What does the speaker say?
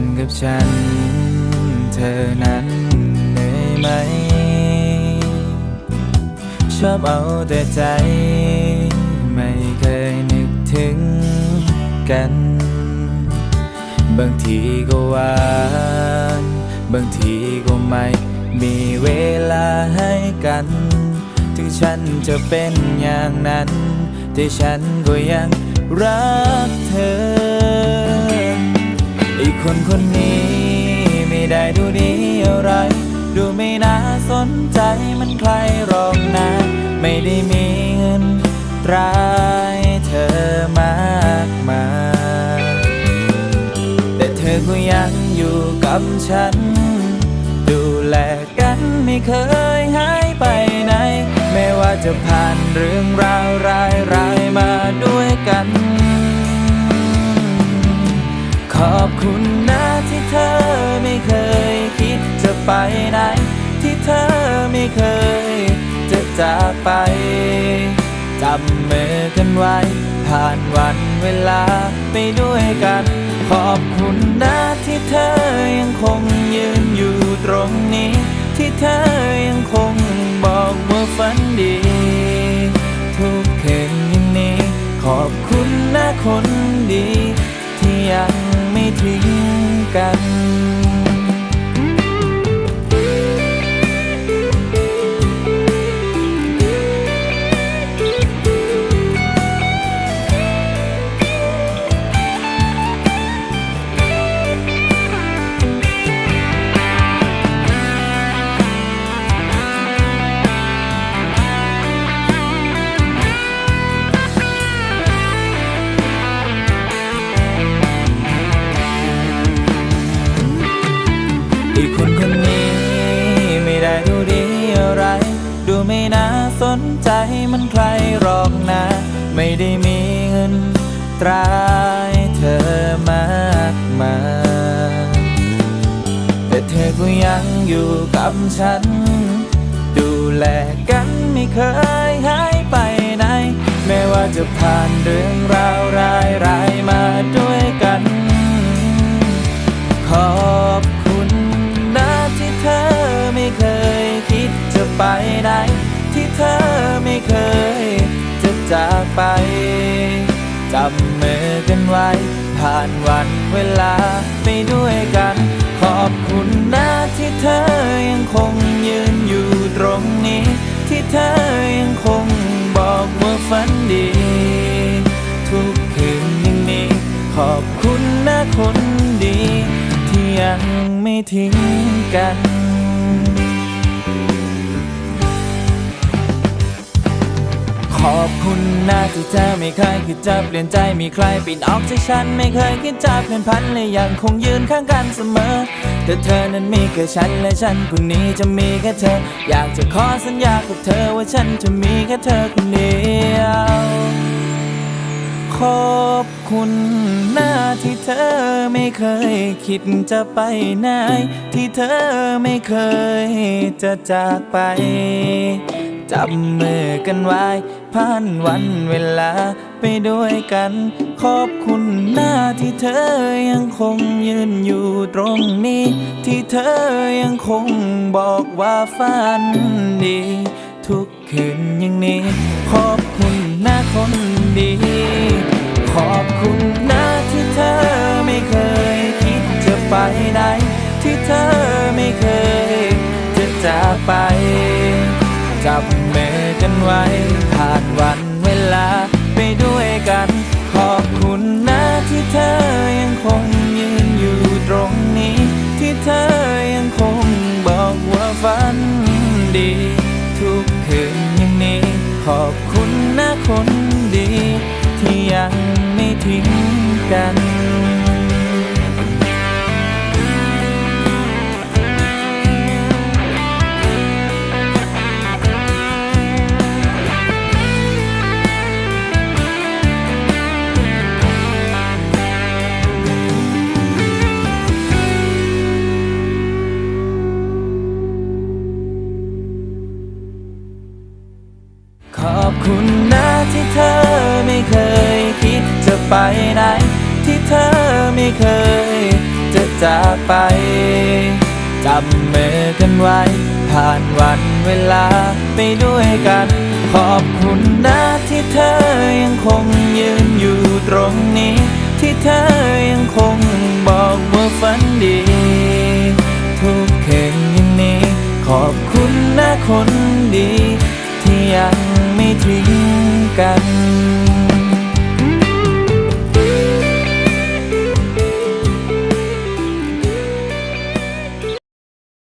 นกับฉัน เธอนั้นเหนื่อยไหม ชอบเอาแต่ใจ ไม่เคยนึกถึงกัน บางทีก็หวานบางทีก็ไม่ มีเวลาให้กัน ถึงฉันจะเป็นอย่างนั้น แต่ฉันก็ยังรักเธอ คนคนนี้ไม่ได้ดูดีอะไร ดูไม่น่าสนใจมันใครหรอกนะ ไม่ได้มีเงินตรายเธอมากมายแต่เธอก็ยังอยู่กับฉัน ดูแลกันไม่เคยหายไปไหน ไม่ว่าจะผ่านเรื่องราวร้าย ขอบคุณนะที่เธอไม่เคยคิดจะไปไหน ที่เธอไม่เคยจะจากไปจับมือกันไว้ ผ่านวันเวลาไปด้วยกัน ขอบคุณนะที่เธอยังคงยืนอยู่ตรงนี้ ที่เธอยังคงบอกว่าฝันดี ทุกคืนอย่างนี้ ขอบคุณนะคนดี ที่ยังไม่ทิ้งกัน คนคนนี้ ไม่ได้ดูดีอะไร ดูไม่น่าสนใจมันใครหรอกนะ ไม่ได้มีเงินตรายเธอมากมายแต่เธอก็ยังอยู่กับฉัน เคยจะจากไป จับมือกันไว้ ผ่านวันเวลาไปด้วยกัน ขอบคุณนะที่เธอยังคงยืนอยู่ตรงนี้ ที่เธอยังคงบอกว่าฝันดี ทุกคืนย่างนี้ขอบคุณนะคนดี ที่ยังไม่ทิ้งกัน อบคุณนะที่เธอไม่เคยคิดจะเปลี่ยนใจมีใครปิดออกจากฉันไม่เคยคิดจะเปลี่ยนพันเลยยังคงยืนข้างกันเสมอ แต่เธอนั้นมีแค่ฉันและฉันคนนี้จะมีแค่เธอ อยากจะขอสัญญากับเธอว่าฉันจะมีแค่เธอคนเดียวขอบคุณนะที่เธอไม่เคยคิดจะไปไหนที่เธอไม่เคยจะจากไป จับมือกันไว้ผ่านวันเวลาไปด้วยกัน ขอบคุณนะที่เธอยังคงยืนอยู่ตรงนี้ ที่เธอยังคงบอกว่าฝันดี ทุกคืนอย่างนี้ ขอบคุณนะคนดี ขอบคุณนะที่เธอไม่เคยคิดจะไปไหนที่เธอไม่เคยจะจากไป ผ่านวันเวลาไปด้วยกัน ขอบคุณนะที่เธอยังคงยืนอยู่ตรงนี้ ที่เธอยังคงบอกว่าฝันดี ทุกคืนอย่างนี้ ขอบคุณนะคนดี ที่ยังไม่ทิ้งกัน อบคุณนะที่เธอไม่เคยคิดจะไปไหน ที่เธอไม่เคยจะจากไปจับมือกันไว้ ผ่านวันเวลาไปด้วยกัน ขอบคุณนะที่เธอยังคงยืนอยู่ตรงนี้ ที่เธอยังคงบอกว่าฝันดี ทุกคืนอย่างนี้ ขอบคุณนะคนดี ที่ยัง ทิ้งกัน